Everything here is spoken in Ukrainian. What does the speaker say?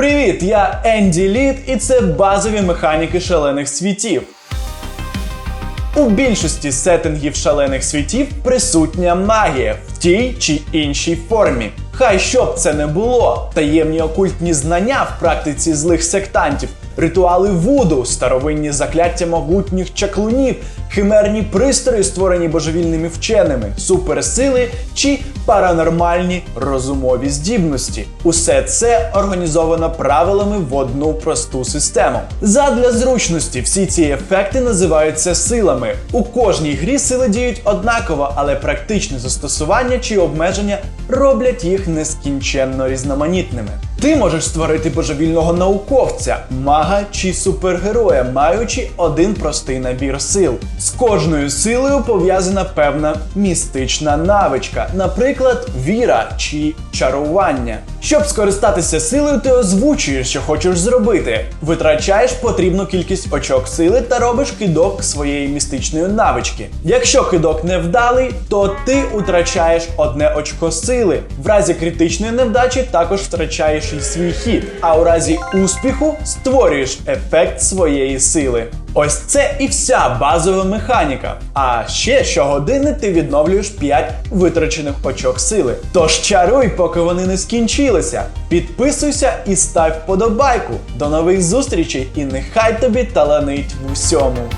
Привіт, я Енді Лід, і це базові механіки шалених світів. У більшості сеттингів шалених світів присутня магія в тій чи іншій формі. Хай що б це не було, таємні окультні знання в практиці злих сектантів, ритуали вуду, старовинні закляття могутніх чаклунів, химерні пристрої, створені божевільними вченими, суперсили чи паранормальні розумові здібності. Усе це організовано правилами в одну просту систему. Задля зручності всі ці ефекти називаються силами. У кожній грі сили діють однаково, але практичне застосування чи обмеження роблять їх нескінченно різноманітними. Ти можеш створити божевільного науковця, мага чи супергероя, маючи один простий набір сил. З кожною силою пов'язана певна містична навичка, наприклад, віра чи чарування. Щоб скористатися силою, ти озвучуєш, що хочеш зробити. Витрачаєш потрібну кількість очок сили та робиш кидок своєї містичної навички. Якщо кидок невдалий, то ти втрачаєш одне очко сили. В разі критичної невдачі також втрачаєш і свій хід, а у разі успіху створюєш ефект своєї сили. Ось це і вся базова механіка. А ще щогодини ти відновлюєш 5 витрачених очок сили. Тож чаруй, поки вони не скінчилися. Підписуйся і став вподобайку. До нових зустрічей, і нехай тобі таланить в усьому.